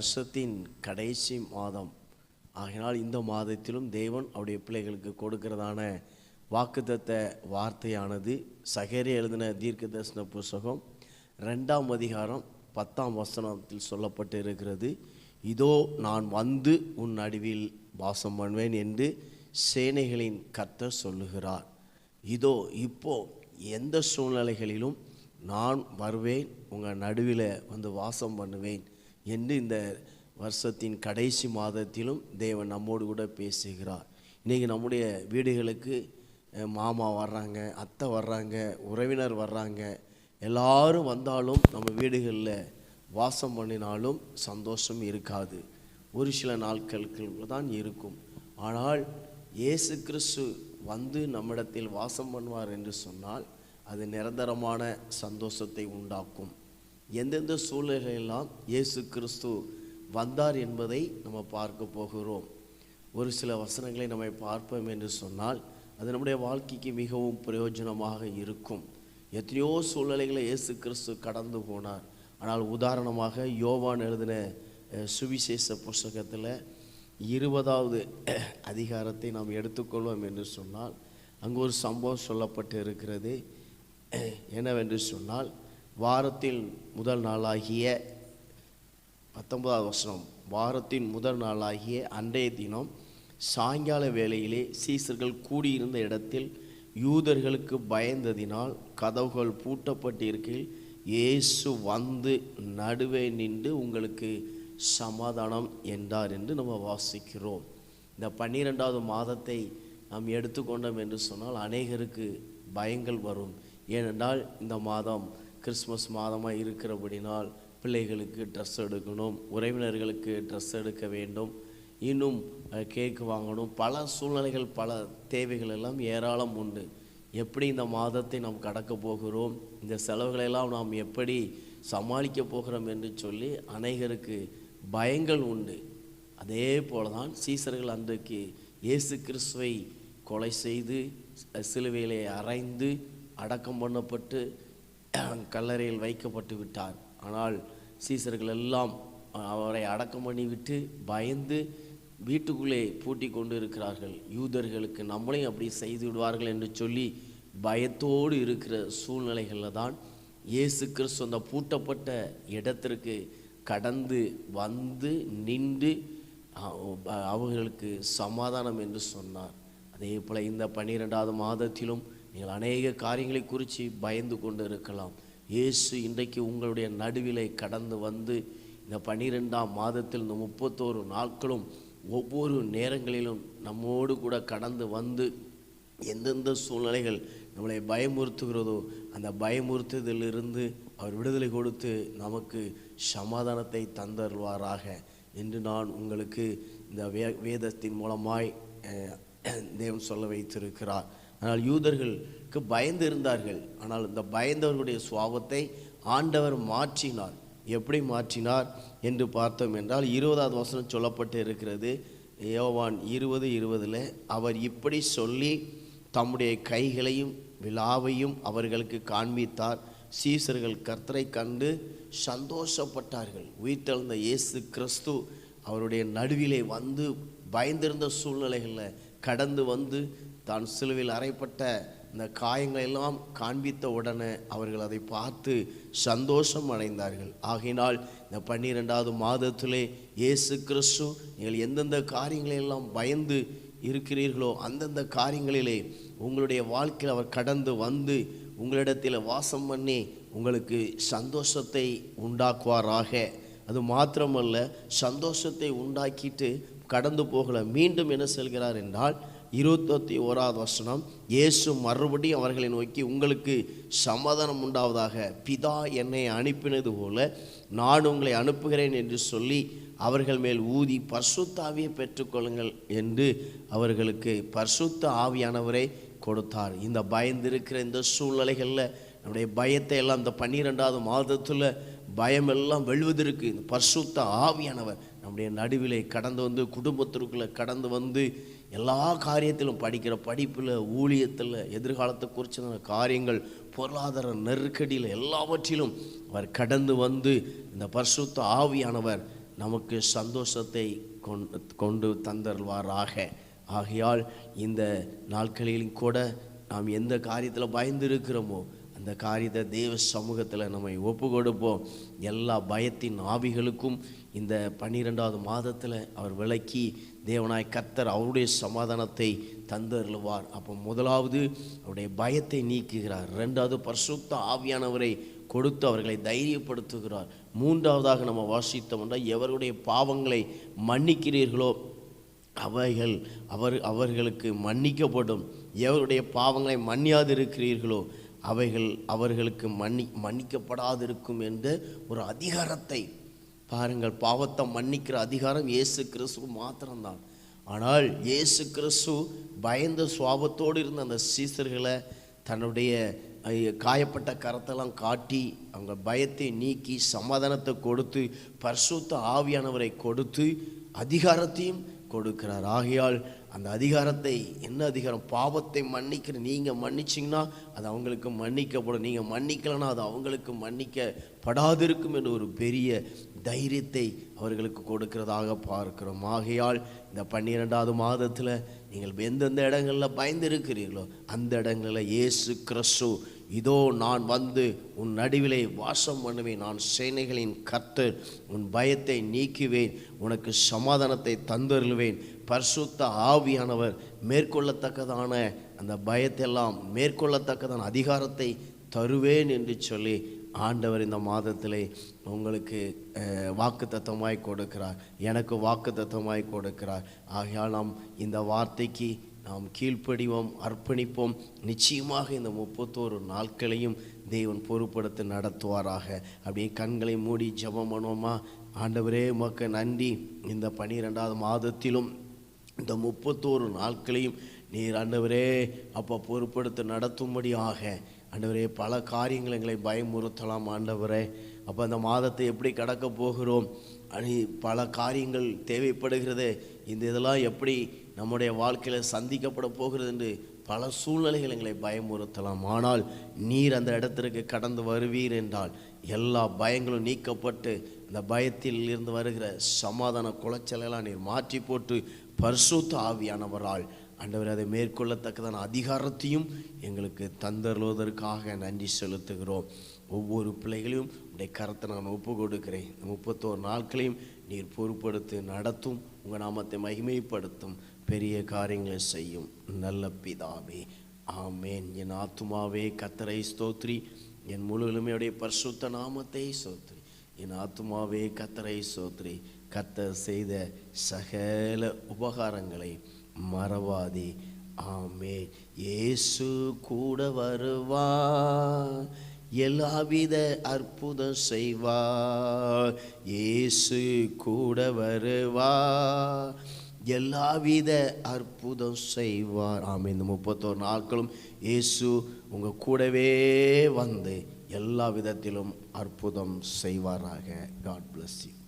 வருஷத்தின் கடைசி மாதம். ஆகினால் இந்த மாதத்திலும் தேவன் அவருடைய பிள்ளைகளுக்கு கொடுக்கிறதான வாக்குத்தத்த வார்த்தையானது சகேரி எழுதின தீர்க்க தரிசன புஸ்தகம் ரெண்டாம் அதிகாரம் பத்தாம் வசனத்தில் சொல்லப்பட்டு இருக்கிறது இதோ நான் வந்து உன் நடுவில் வாசம் பண்ணுவேன் என்று சேனைகளின் கர்த்தர் சொல்லுகிறார். இதோ இப்போ எந்த சூழ்நிலைகளிலும் நான் வருவேன் உங்கள் நடுவில் வந்து வாசம் பண்ணுவேன். என்று இந்த வருஷத்தின் கடைசி மாதத்திலும் தேவன் நம்மோடு கூட பேசுகிறார். இன்றைக்கி நம்முடைய வீடுகளுக்கு மாமா வர்றாங்க அத்தை வர்றாங்க உறவினர் வர்றாங்க. எல்லாரும் வந்தாலும் நம்ம வீடுகளில் வாசம் பண்ணினாலும் சந்தோஷம் இருக்காது. ஒரு சில நாட்களுக்கு தான் இருக்கும். ஆனால் இயேசு கிறிஸ்து வந்து நம்மிடத்தில் வாசம் பண்ணுவார் என்று சொன்னால் அது நிரந்தரமான சந்தோஷத்தை உண்டாக்கும். எந்தெந்த சூழ்நிலையெல்லாம் இயேசு கிறிஸ்து வந்தார் என்பதை நம்ம பார்க்க போகிறோம். ஒரு சில வசனங்களை நம்ம பார்ப்போம் என்று சொன்னால் அது நம்முடைய வாழ்க்கைக்கு மிகவும் பிரயோஜனமாக இருக்கும். எத்தனையோ சூழ்நிலைகளை இயேசு கிறிஸ்து கடந்து போனார். ஆனால் உதாரணமாக யோவான் எழுதின சுவிசேஷ புஸ்தகத்தில் இருபதாவது அதிகாரத்தை நாம் எடுத்துக்கொள்வோம் என்று சொன்னால் அங்கு ஒரு சம்பவம் சொல்லப்பட்டு இருக்கிறது என்னவென்று சொன்னால் வாரத்தில் முதல் நாளாகிய பத்தொன்பதாவது வருஷம் வாரத்தின் முதல் நாளாகிய அன்றைய தினம் சாயங்கால வேளையிலே சீசர்கள் கூடியிருந்த இடத்தில் யூதர்களுக்கு பயந்ததினால் கதவுகள் பூட்டப்பட்டிருக்கையில் இயேசு வந்து நடுவே நின்று உங்களுக்கு சமாதானம் என்றார் என்று நம்ம வாசிக்கிறோம். இந்த பன்னிரெண்டாவது மாதத்தை நாம் எடுத்துக்கொண்டோம் என்று சொன்னால் அநேகருக்கு பயங்கள் வரும். ஏனென்றால் இந்த மாதம் கிறிஸ்மஸ் மாதமாக இருக்கிறபடினால் பிள்ளைகளுக்கு ட்ரெஸ் எடுக்கணும் உறவினர்களுக்கு ட்ரெஸ் எடுக்க வேண்டும். இன்னும் கேக் வாங்கணும். பல சூழ்நிலைகள் பல தேவைகள் எல்லாம் ஏராளம் உண்டு. எப்படி இந்த மாதத்தை நாம் கடக்க போகிறோம்? இந்த செலவுகளெல்லாம் நாம் எப்படி சமாளிக்க போகிறோம் என்று சொல்லி அநேகருக்கு பயங்கள் உண்டு. அதே போல தான் சீசர்கள் அன்றைக்கு இயேசு கிறிஸ்துவை கொலை செய்து சிலுவையிலே அறைந்து அடக்கம் பண்ணப்பட்டு கல்லறையில் வைக்கப்பட்டு விட்டார். ஆனால் சீசர்கள் எல்லாம் அவரை அடக்கம் பண்ணிவிட்டு பயந்து வீட்டுக்குள்ளே பூட்டி கொண்டு இருக்கிறார்கள் யூதர்களுக்கு நம்மளையும் அப்படி செய்து விடுவார்கள் என்று சொல்லி பயத்தோடு இருக்கிற சூழ்நிலைகளில் தான் இயேசு கிறிஸ்து அந்த பூட்டப்பட்ட இடத்திற்கு கடந்து வந்து நின்று அவர்களுக்கு சமாதானம் என்று சொன்னார். அதே போல் இந்த பன்னிரெண்டாவது மாதத்திலும் நீங்கள் அநேக காரியங்களை குறித்து பயந்து கொண்டு இருக்கலாம் இயேசு இன்றைக்கு உங்களுடைய நடுவிலை கடந்து வந்து இந்த பன்னிரெண்டாம் மாதத்தில் இந்த முப்பத்தோரு நாட்களும் ஒவ்வொரு நேரங்களிலும் நம்மோடு கூட கடந்து வந்து எந்தெந்த சூழ்நிலைகள் நம்மளை பயமுறுத்துகிறதோ அந்த பயமுறுத்துதலிருந்து அவர் விடுதலை கொடுத்து நமக்கு சமாதானத்தை தந்தருவாராக என்று நான் உங்களுக்கு இந்த வே வேதத்தின் மூலமாய் தேவன் சொல்ல வைத்திருக்கிறார். ஆனால் யூதர்களுக்கு பயந்து இருந்தார்கள். ஆனால் இந்த பயந்தவர்களுடைய சுவாபத்தை ஆண்டவர் மாற்றினார். எப்படி மாற்றினார் என்று பார்த்தோம் என்றால் இருபதாவது வசனம் சொல்லப்பட்டு இருக்கிறது யோவான் இருபது இருபதில் அவர் இப்படி சொல்லி தம்முடைய கைகளையும் விழாவையும் அவர்களுக்கு காண்பித்தார். சீசர்கள் கர்த்தரை கண்டு சந்தோஷப்பட்டார்கள். உயிர்த்தெழுந்த இயேசு கிறிஸ்து அவருடைய நடுவிலே வந்து பயந்திருந்த சூழ்நிலைகளில் கடந்து வந்து தான் சிலுவையில் அறைப்பட்ட இந்த காயங்கள் எல்லாம் காண்பித்த உடனே அவர்கள் அதை பார்த்து சந்தோஷம் அடைந்தார்கள். ஆகையினால் இந்த பன்னிரெண்டாவது மாதத்திலே இயேசு கிறிஸ்து நீங்கள் எந்தெந்த காரியங்களை எல்லாம் பயந்து இருக்கிறீர்களோ அந்தந்த காரியங்களிலே உங்களுடைய வாழ்க்கையில் அவர் கடந்து வந்து உங்களிடத்தில் வாசம் பண்ணி உங்களுக்கு சந்தோஷத்தை உண்டாக்குவாராக. அது மாத்திரமல்ல சந்தோஷத்தை உண்டாக்கிட்டு கடந்து போகல. மீண்டும் என்ன செல்கிறார் என்றால் இருபத்தி ஓராவது வசனம் இயேசு மறுபடியும் அவர்களை நோக்கி உங்களுக்கு சமாதானம் உண்டாவதாக பிதா என்னை அனுப்பினது போல நான் உங்களை அனுப்புகிறேன் என்று சொல்லி அவர்கள் மேல் ஊதி பர்சுத்தாவியை பெற்றுக்கொள்ளுங்கள் என்று அவர்களுக்கு பர்சுத்த ஆவியானவரை கொடுத்தார். இந்த பயந்திருக்கிற இந்த சூழ்நிலைகளில் நம்முடைய பயத்தை எல்லாம் இந்த பன்னிரெண்டாவது மாதத்தில் பயமெல்லாம் வெல்வதற்கு இந்த பர்சுத்த ஆவியானவர் நம்முடைய நடுவிலே கடந்து வந்து குடும்பத்திற்குள்ளே கடந்து வந்து எல்லா காரியத்திலும் படிக்கிற படிப்பில் ஊழியத்தில் எதிர்காலத்தை குறித்த காரியங்கள் பொருளாதார நெருக்கடியில் எல்லாவற்றிலும் அவர் கடந்து வந்து இந்த பரிசுத்த ஆவியானவர் நமக்கு சந்தோஷத்தை கொண்டு கொண்டு தந்தருவாராக ஆகையால் இந்த நாட்களிலும் கூட நாம் எந்த காரியத்தில் பயந்து இருக்கிறோமோ அந்த காரியத்தை தேவ சமூகத்தில் நம்ம ஒப்பு கொடுப்போம். எல்லா பயத்தின் ஆவிகளுக்கும் இந்த பன்னிரெண்டாவது மாதத்தில் அவர் விளக்கி தேவனாய் கர்த்தர் அவருடைய சமாதானத்தை தந்தருளுவார். அப்போ முதலாவது அவருடைய பயத்தை நீக்குகிறார். ரெண்டாவது பரிசுத்த ஆவியானவரை கொடுத்து அவர்களை தைரியப்படுத்துகிறார். மூன்றாவதாக நம்ம வாசித்தோம் என்றால் எவருடைய பாவங்களை மன்னிக்கிறீர்களோ அவைகள் அவர் அவர்களுக்கு மன்னிக்கப்படும். எவருடைய பாவங்களை மன்னியாதிருக்கிறீர்களோ அவைகள் அவர்களுக்கு மன்னி மன்னிக்கப்படாதிருக்கும் என்ற ஒரு அதிகாரத்தை பாருங்கள். பாவத்தை மன்னிக்கிற அதிகாரம் இயேசு கிறிஸ்து மாத்திரம்தான். ஆனால் இயேசு கிறிஸ்து பயந்த சுவாபத்தோடு இருந்த அந்த சீசர்களை தன்னுடைய காயப்பட்ட கரத்தெல்லாம் காட்டி அவங்க பயத்தை நீக்கி சமாதானத்தை கொடுத்து பரிசுத்த ஆவியானவரை கொடுத்து அதிகாரத்தையும் கொடுக்கிறார். ஆகையால் அந்த அதிகாரத்தை என்ன அதிகாரம்? பாவத்தை மன்னிக்கிற நீங்கள் மன்னிச்சிங்கன்னா அது அவங்களுக்கு மன்னிக்கப்படும். நீங்கள் மன்னிக்கலைன்னா அது அவங்களுக்கு மன்னிக்கப்படாதிருக்கும் என்ற ஒரு பெரிய தைரியத்தை அவர்களுக்கு கொடுக்கிறதாக பார்க்கிறோம். ஆகையால் இந்த பன்னிரெண்டாவது மாதத்தில் நீங்கள் எந்தெந்த இடங்களில் பயந்து இருக்கிறீர்களோ அந்த இடங்களில் இயேசு கிறிஸ்து இதோ நான் வந்து உன் நடுவிலே வாசம் பண்ணுவேன். நான் சேனைகளின் கர்த்தர் உன் பயத்தை நீக்குவேன். உனக்கு சமாதானத்தை தந்தருள்வேன். பரிசுத்த ஆவியானவர் மேற்கொள்ளத்தக்கதான அந்த பயத்தெல்லாம் மேற்கொள்ளத்தக்கதான அதிகாரத்தை தருவேன் என்று சொல்லி ஆண்டவர் இந்த மாதத்திலே உங்களுக்கு வாக்கு தத்துவமாய் கொடுக்கிறார். எனக்கு வாக்கு தத்துவமாய் கொடுக்கிறார். ஆகையால் நாம் இந்த வார்த்தைக்கு நாம் கீழ்ப்படிவோம் அர்ப்பணிப்போம். நிச்சயமாக இந்த முப்பத்தோரு நாட்களையும் தேவன் பொறுப்படுத்தி நடத்துவாராக. அப்படியே கண்களை மூடி ஜெபம் பண்ணுவோமா? ஆண்டவரே உமக்கு நன்றி. இந்த பனிரெண்டாவது மாதத்திலும் இந்த முப்பத்தோரு நாட்களையும் நீர் ஆண்டவரே அப்போ பொறுப்படுத்த நடத்தும்படியாக ஆண்டவரே பல காரியங்கள் எங்களை பயமுறுத்தலாம் ஆண்டவரே. அப்போ அந்த மாதத்தை எப்படி கடக்க போகிறோம்? அனி பல காரியங்கள் தேவைப்படுகிறது. இந்த இதெல்லாம் எப்படி நம்முடைய வாழ்க்கையில் சந்திக்கப்பட போகிறது என்று பல சூழ்நிலைகள் எங்களை பயமுறுத்தலாம். ஆனால் நீர் அந்த இடத்திற்கு கடந்து வருவீர் என்றால் எல்லா பயங்களும் நீக்கப்பட்டு அந்த பயத்தில் இருந்து வருகிற சமாதான குலைச்சலெல்லாம் நீர் மாற்றி போட்டு பரிசுத்த ஆவியானவரால் ஆண்டவர் அதை மேற்கொள்ளத்தக்கதான அதிகாரத்தையும் எங்களுக்கு தந்தருவதற்காக நன்றி செலுத்துகிறோம். ஒவ்வொரு பிள்ளைகளையும் உடைய கரத்தை நான் ஒப்பு கொடுக்கிறேன். இந்த முப்பத்தோரு நாட்களையும் நீர் பொறுப்படுத்தி நடத்தும் உங்கள் நாமத்தை மகிமைப்படுத்தும் பெரிய காரியங்களை செய்யும் நல்ல பிதாவே. ஆமேன். என் ஆத்துமாவே கத்தரை ஸ்தோத்ரி என் முழு எளிமையுடைய பரிசுத்த நாமத்தை ஸ்தோத்ரி என் ஆத்துமாவே கத்தரை சோத்ரி கத்தர் செய்த சகல உபகாரங்களை மறவாதி. ஆமே இயேசு கூட வருவார். எல்லாவித அற்புதம் செய்வார். இயேசு கூட வருவார். எல்லாவித அற்புதம் செய்வார். ஆமே இந்த முப்பத்தோரு நாட்களும் இயேசு உங்கள் கூடவே வந்து எல்லா விதத்திலும் அற்புதம் செய்வாராக. God bless you